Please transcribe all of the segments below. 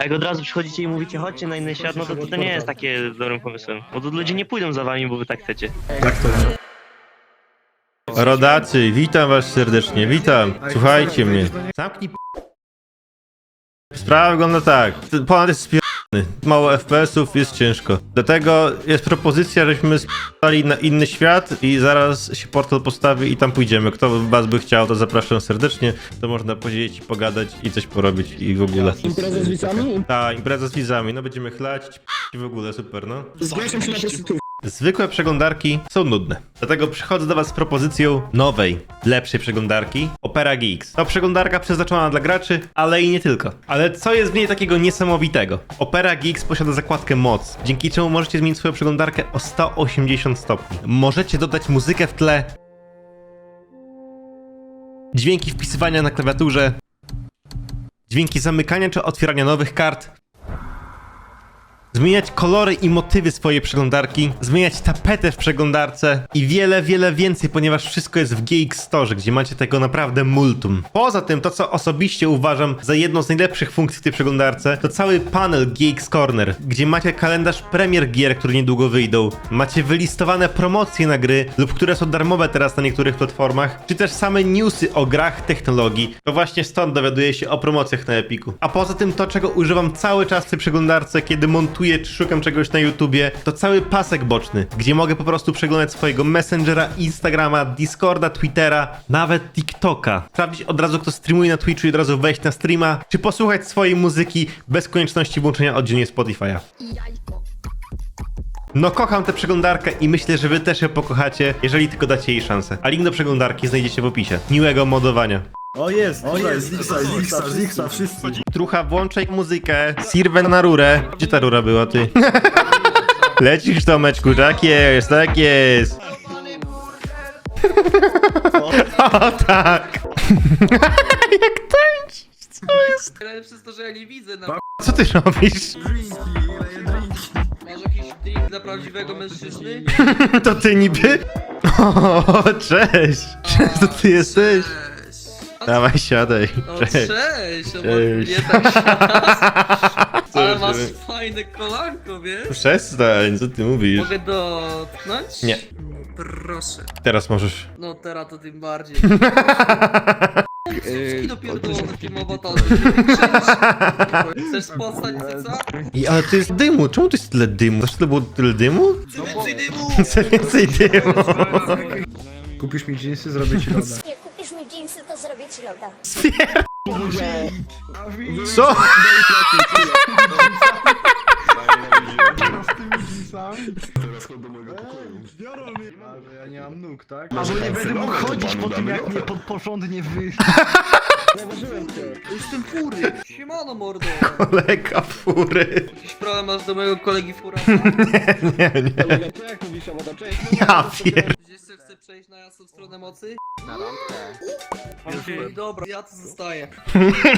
A jak od razu przychodzicie i mówicie, chodźcie na inny świat, no to to nie jest takie dobrym pomysłem. Bo to ludzie nie pójdą za wami, bo wy tak chcecie. Rodacy, witam was serdecznie, witam. Słuchajcie mnie. Zamknij p... Sprawa wygląda tak. Ponad jest spierdolony. Mało FPS-ów, jest ciężko. Dlatego jest propozycja, żeśmy spali na inny świat i zaraz się portal postawi i tam pójdziemy. Kto z was by chciał, to zapraszam serdecznie. To można posiedzieć i pogadać i coś porobić i w ogóle. Impreza z widzami? Ta, impreza z widzami, no będziemy chlać i w ogóle, super, no. Zgłaszam się na prostytutkę. Zwykłe przeglądarki są nudne. Dlatego przychodzę do Was z propozycją nowej, lepszej przeglądarki Opera GX. To przeglądarka przeznaczona dla graczy, ale i nie tylko. Ale co jest w niej takiego niesamowitego? Opera GX posiada zakładkę moc, dzięki czemu możecie zmienić swoją przeglądarkę o 180 stopni. Możecie dodać muzykę w tle, dźwięki wpisywania na klawiaturze, dźwięki zamykania czy otwierania nowych kart, zmieniać kolory i motywy swojej przeglądarki, zmieniać tapetę w przeglądarce i wiele, wiele więcej, ponieważ wszystko jest w GX Store, gdzie macie tego naprawdę multum. Poza tym, to co osobiście uważam za jedną z najlepszych funkcji w tej przeglądarce, to cały panel GX Corner, gdzie macie kalendarz premier gier, które niedługo wyjdą, macie wylistowane promocje na gry lub które są darmowe teraz na niektórych platformach, czy też same newsy o grach technologii. To właśnie stąd dowiaduję się o promocjach na Epiku. A poza tym to, czego używam cały czas w tej przeglądarce, kiedy montuję czy szukam czegoś na YouTubie, to cały pasek boczny, gdzie mogę po prostu przeglądać swojego Messengera, Instagrama, Discorda, Twittera, nawet TikToka. Sprawdzić od razu, kto streamuje na Twitchu i od razu wejść na streama, czy posłuchać swojej muzyki bez konieczności włączenia oddzielnie Spotify'a. No kocham tę przeglądarkę i myślę, że wy też ją pokochacie, jeżeli tylko dacie jej szansę. A link do przeglądarki znajdziecie w opisie. Miłego modowania. O jest, o jest, Zixa, Zixa, Zixa, wszyscy. Trucha, włączaj muzykę. Sirwę na rurę. Gdzie ta rura była, ty? Lecisz, Tomeczku, tak jest, tak jest. O tak. Jak tańczysz, co jest? Ale przez to, że ja nie widzę na... Co ty robisz? Drinki, leję drinki. Masz jakiś drink dla prawdziwego mężczyzny? To ty niby? O, cześć. Cześć, to ty jesteś? Dawaj, siadaj. No Cześć. cześć, no Cześć. nie tak. Ale Co, masz fajne kolanko, wiesz? Przestań, co ty mówisz? Mogę dotknąć? Nie. Proszę. Teraz możesz. No teraz to tym bardziej. Yy, Wszystkie dopierdolone filmowo to Chcesz postać cyca? I, ale to jest dymu, czemu to jest tyle dymu? Zawsze to było tyle dymu? Chcę więcej dymu! Chcę więcej dymu. Kupisz mi jeansy, zrobię ci loda. Nie. Co? Ale ja nie mam nóg, tak? A bo nie będę mógł chodzić po tym, jak mnie pod porządnie wy... Jestem fury! Siemano mordo! Kolega fury. Jakiś problem masz do mojego kolegi fura? Nie, nie. To jak mówisz? Cześć. Ja pier... Chce przejść na jasną stronę mocy? Na randkę. Dobra, ja tu zostaję.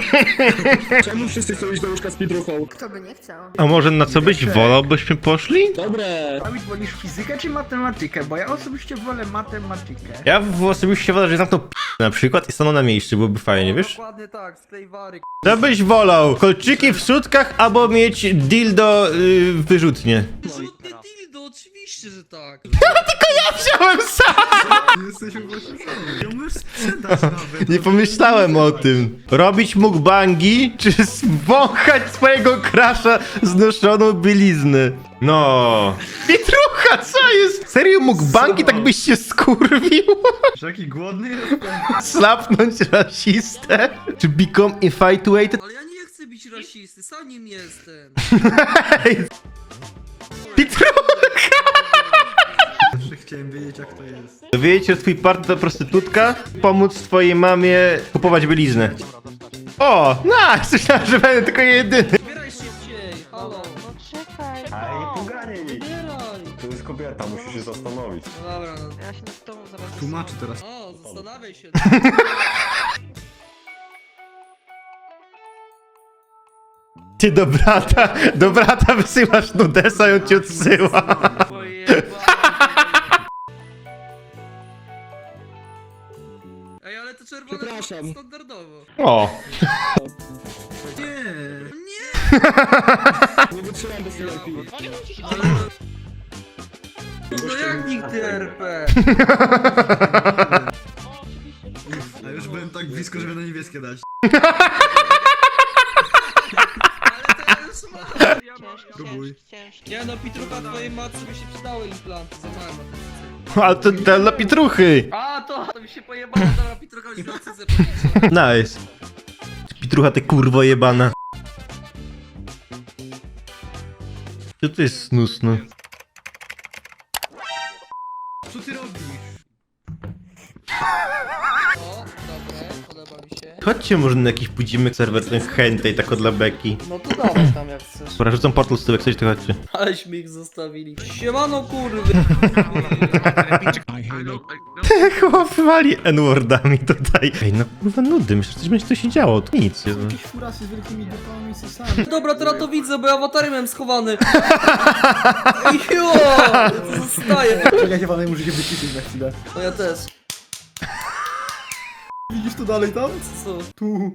Czemu wszyscy chcą iść do łóżka z Pietruchą? Kto by nie chciał? A może na co byś wolał, byśmy poszli? Dobre. A byś wolisz fizykę czy matematykę? Bo ja osobiście wolę matematykę. Ja w osobiście wolę, że zamknął p... na przykład i stanął na miejscu, byłoby fajnie, wiesz? Dokładnie tak, sklejwary. To byś wolał kolczyki w sutkach albo mieć dildo yy, wyrzutnie. Żółtny dildo, oczywiście, że tak. Wziąłem sam! Jesteśmy właśnie sami. Ja możesz sprzedać nawet. Nie pomyślałem o tym. Robić mukbangi, czy wąchać swojego krasza znoszoną bieliznę? No. Pietrucha, co jest? Serio mukbangi tak byś się skurwił? Że Jaki głodny jestem. Slapnąć rasistę? Czy become infatuated? Ale ja nie chcę być rasisty, sam nim jestem. Pietrucha! Chciałem wiedzieć jak to jest. Dowiedzieć się, że twój partner to prostytutka? Pomóc twojej mamie kupować bieliznę. O, no, myślałem, że będę tylko jedyny. Zbieraj szybciej, halo. No czekaj. Jej! Zbieraj. To jest kobieta, musisz się zastanowić. No dobra, no. Ja się z tobą zaraz... Tłumaczy teraz. O, zastanawiaj się. Ty do brata, do brata wysyłasz nudesa i on ci odsyła. Ej, ale to czerwone Przepraszam. standardowo. O. Nie. Nie! Nie wytrzymam bez. No jak nigdy RP? A już byłem tak blisko, żeby na niebieskie dać. Próbuj. Nie no, Pitrucha twojej matce by się przydały implanty, za małe Ale to dla pitruchy. A, to, to mi się pojebało, dobra, Pitrucha już na. Nice. Pitrucha ty kurwo jebana. Co to jest snus, Chodźcie może na jakiś pójdziemy serwer ten hentai, tako dla beki. No to dawaj tam jak chcesz. Dobra, rzucam portal z tyłu, jak coś to chodźcie. Aleśmy ich zostawili. Siemano kurwy! Chłop wali n-wordami tutaj. Ej, no kurwa nudy, myślę, że coś będzie tu się działo, to nic. Jakieś furasy z wielkimi dupami i sysami. Dobra, teraz to widzę, bo ja awatary miałem schowany. Jo! Zostaje. Czekajcie, panem muszę się wyciszyć na chwilę. No ja też. Widzisz to dalej tam? Co? Tu.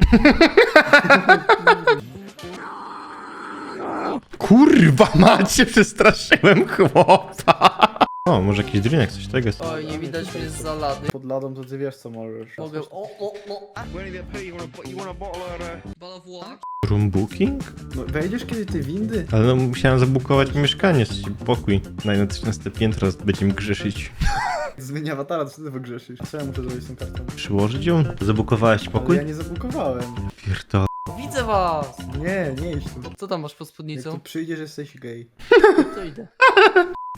Kurwa macie, przestraszyłem chłopa. O, może jakiś drinek, coś tego jest. Oj, nie widać mnie z zalady. Pod ladą to ty wiesz co możesz. Mogę... O, o, o. Wax? Room booking? No, wejdziesz kiedy ty windy? Ale no musiałem zabukować mieszkanie, w sensie pokój. Na 13 piętro, będziemy grzeszyć. Zmienia awatara, to ty wygrzeszysz. Co ja muszę zrobić z tą kartą? Przyłożyć ją? Zabukowałeś Ale pokój? ja nie zabukowałem. Pierdol. Widzę was! Nie, nie idź tu. Co tam masz pod Jak tu spódnicą? przyjdziesz, jesteś gej. To idę.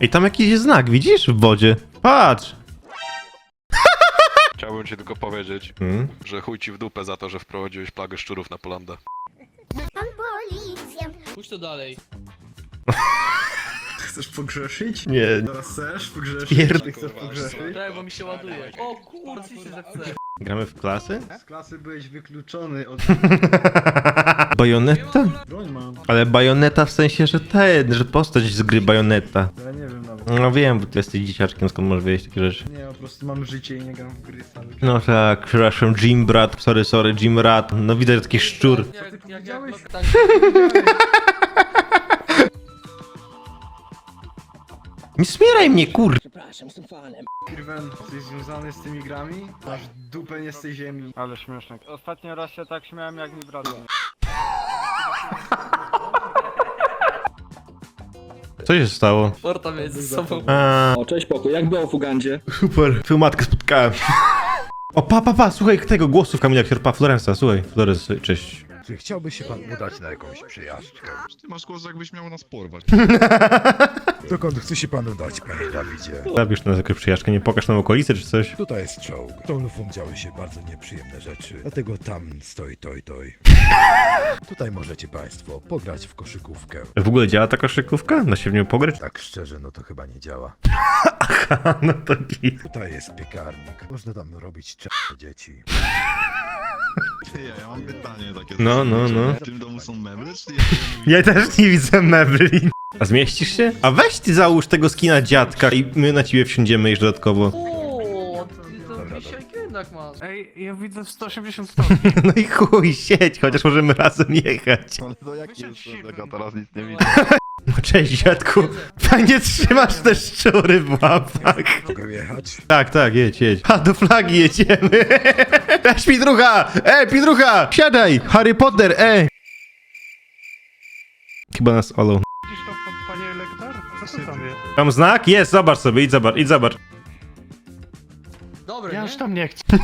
Ej, tam jakiś jest znak, widzisz? W wodzie. Patrz! Chciałbym ci tylko powiedzieć, Hmm? że chuj ci w dupę za to, że wprowadziłeś plagę szczurów na Polandę. Policjant. Pójdź to dalej. Chcesz pogrzeszyć? Nie. Teraz chcesz pogrzeszyć? Pierd- chcesz pogrzeszyć? Tak, bo mi się ładuje. O kurczę, się zechce. Gramy w klasy? Z klasy byłeś wykluczony od... Bajoneta? Broń mam. Ale bajoneta w sensie, że ten, że postać z gry bajoneta. Ja nie wiem nawet. No wiem, bo ty jesteś dzieciaczkiem, skąd możesz wiedzieć takie rzeczy. Nie, po prostu mam życie i nie gram w gry czas. No tak, przepraszam, Jim Brat, sorry, sorry, Jim Rat. No widać że taki szczur. Jak, jak, jak, jak, tak, Nie smieraj mnie, kur... Kirwen, jesteś związany z tymi grami? Masz dupę nie z tej ziemi. Ale śmieszne. Ostatnio raz się tak śmiałem jak mi brat. Co się stało? Porta między sobą. A, O, cześć pokój, jak było w Ugandzie? super, twoją matkę spotkałem. O, pa, pa, pa, słuchaj tego głosu w Kamila Kierpa, Florensa, słuchaj, Flores, cześć. Czy chciałby się pan udać na jakąś przejażdżkę? Ty masz głos, jakbyś miał nas porwać. Dokąd chce się pan udać, panie Dawidzie? Zabierz nas jakąś przyjażdżkę, nie pokaż nam okolicy czy coś? Tutaj jest czołg. W tą lufą działy się bardzo nieprzyjemne rzeczy, dlatego tam stoi toj toj. Tutaj możecie państwo pograć w koszykówkę. W ogóle działa ta koszykówka? Da się w nią pograć? Tak szczerze, no to chyba nie działa. No to git. Tutaj jest piekarnik. Można tam robić czas dzieci. Ja, ja mam pytanie takie. No, no, no. W tym domu są meble, czy Ja też nie widzę mebli. A zmieścisz się? A weź ty załóż tego skina dziadka i my na ciebie wsiądziemy jeszcze dodatkowo. O, ty to wisiek jednak masz. Ej, ja widzę w 180 stopni. No i chuj, siedź, chociaż możemy razem jechać. Ale to jaki jest to tego, teraz nic nie widzę. No cześć dziadku. Fajnie trzymasz te szczury w łapach. Mogę jechać? Tak, tak, jedź, jedź. A, do flagi jedziemy. Cześć, Pidrucha! Ej, Pidrucha! Siadaj! Harry Potter, ej! Chyba nas olą. Widzisz to, pan- panie lektor? Co to tam jest? Tam znak? Jest, zobacz sobie, idź zobacz, idź zobacz. Dobre, Ja nie? już tam nie chcę.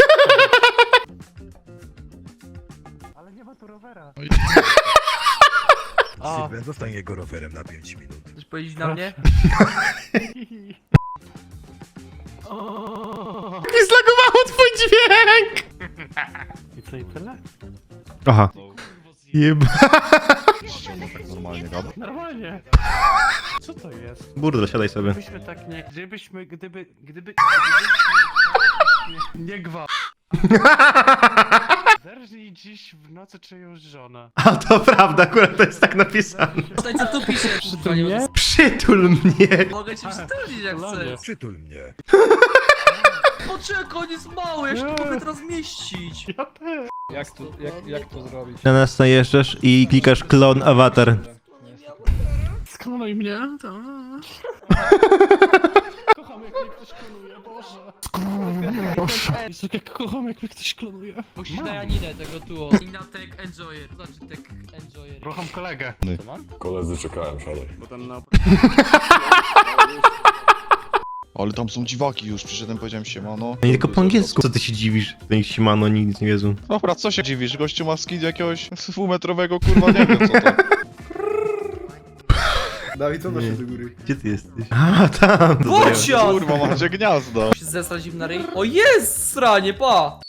Ale nie ma tu rowera. O, Sylwen, zostań jego rowerem na 5 minut. Chcesz powiedzieć na mnie? Nie zlagowało twój dźwięk! i co i tyle? Aha. Normalnie gada. Normalnie. Co to jest? Burdel, siadaj sobie. Gdybyśmy tak nie... Gdybyśmy, gdyby... Gdyby... gdybyśmy... Nie gwałt. Zerżnij dziś w nocy czyjąś żonę. A to prawda, akurat to jest tak napisane. Tutaj co tu pisze? To nie? Przytul mnie. Mogę cię przytulić jak chcesz. Przytul mnie. Poczekaj, on jest mały, ja się tu mogę teraz mieścić. Ja też. Jak to, jak, jak to zrobić? Na nas najeżdżasz i klikasz klon awatar. Sklonuj mnie, tak. Kocham jak mnie ktoś klonuje, Boże. Boże. Jezu, jak kocham jak mnie ktoś klonuje. Musisz na Janinę tego tu. Inna tech enjoyer. To znaczy tech enjoyer. Kocham kolegę. Koledzy czekałem, szalej. Ale tam są dziwaki już, przyszedłem, powiedziałem siemano. No nie tylko po angielsku. Co ty się dziwisz? Ich Shimano nic nie wiedzą. Dobra, co się dziwisz? Gościu ma skin jakiegoś dwumetrowego, kurwa, nie wiem co to. Dawid, co się do góry? Gdzie ty jesteś? A, tam! Bocian! Kurwa, macie gniazdo. Się zesrać im na ryj? O jest, sranie, pa!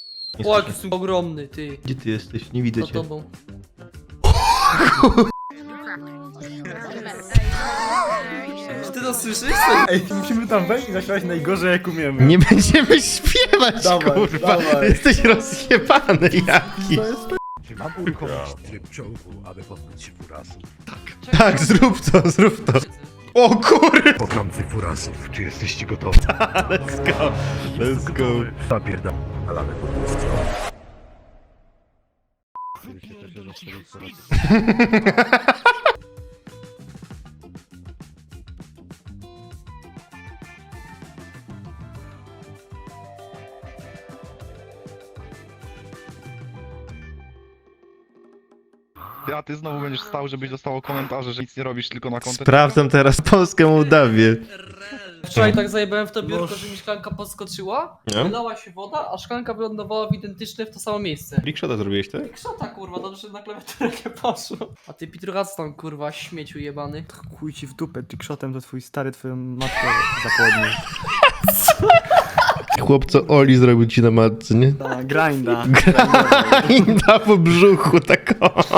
O, jaki jest ogromny, ty. Gdzie ty jesteś? Nie widzę Za cię. tobą. Czy ty to słyszysz? Ej, musimy tam wejść i zaśpiewać najgorzej jak umiemy. Nie będziemy śpiewać, Dawaj, kurwa! dawaj. Jesteś rozjebany jaki! Czy mam uruchomić tryb czołgu, aby pozbyć się furasów? Tak, zrób to, zrób to. O kurwa! Potomcy furasów, czy jesteście gotowi? Let's go, let's go. Zapierdalamy po prostu. Ja, ty znowu będziesz stał, żebyś dostało komentarze, że nic nie robisz, tylko na kontent. Sprawdzam teraz Polskę Mołdawię. Wczoraj tak zajebałem w to biurko, że mi szklanka podskoczyła, No. wylała się woda, a szklanka wylądowała w identyczne w to samo miejsce. Trickshota zrobiłeś, tak? Krzota kurwa, dobrze na klawiaturę nie poszło. A ty Pitrugac tam kurwa, śmieciu jebany. Chuj ci w dupę, trickshotem to twój stary twoją matkę zapłodnił. Chłopco Oli zrobił ci na matce, nie? Da, grinda. I da po brzuchu, tak o.